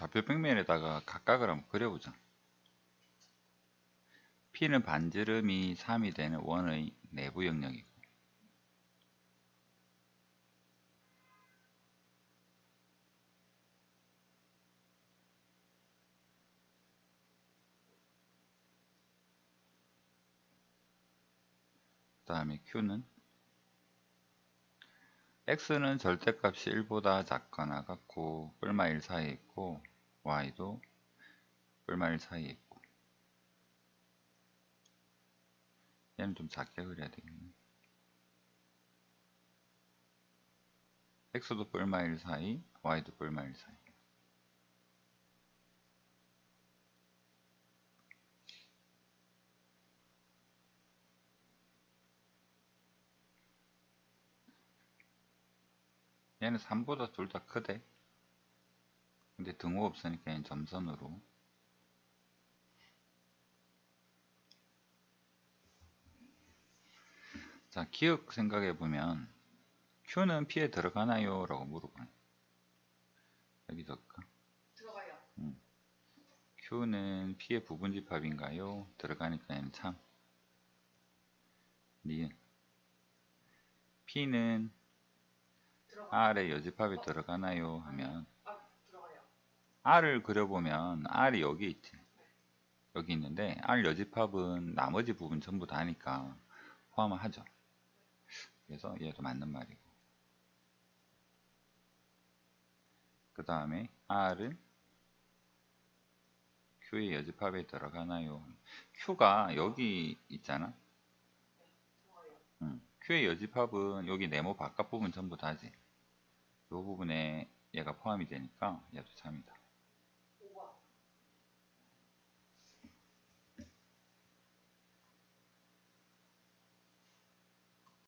좌표 평면에다가 각각을 한번 그려보자. P는 반지름이 3이 되는 원의 내부 영역이고 그 다음에 Q는 X는 절대값이 1보다 작거나 같고 뿔마 1 사이에 있고 Y도 1 사이에 있고. 얘는 좀 작게 그려야 되겠네. X도 뿔마 1 사이 Y도 뿔마 1 사이. 얘는 3보다 둘 다 크대 근데 등호 없으니까 얘는 점선으로 자 기억 생각해 보면 Q는 P에 들어가나요? 라고 물어봐요 여기 적을까? 들어가요. Q는 P의 부분집합인가요? 들어가니까 참 니은 P는 들어가. R의 여집합에 들어가나요? 하면. R을 그려보면 R이 여기 있지. 여기 있는데 R 여집합은 나머지 부분 전부 다니까 포함을 하죠. 그래서 얘도 맞는 말이고. 그 다음에 R은 Q의 여집합에 들어가나요? Q가 여기 있잖아. 음, Q의 여집합은 여기 네모 바깥 부분 전부 다지. 이 부분에 얘가 포함이 되니까 얘도 참이다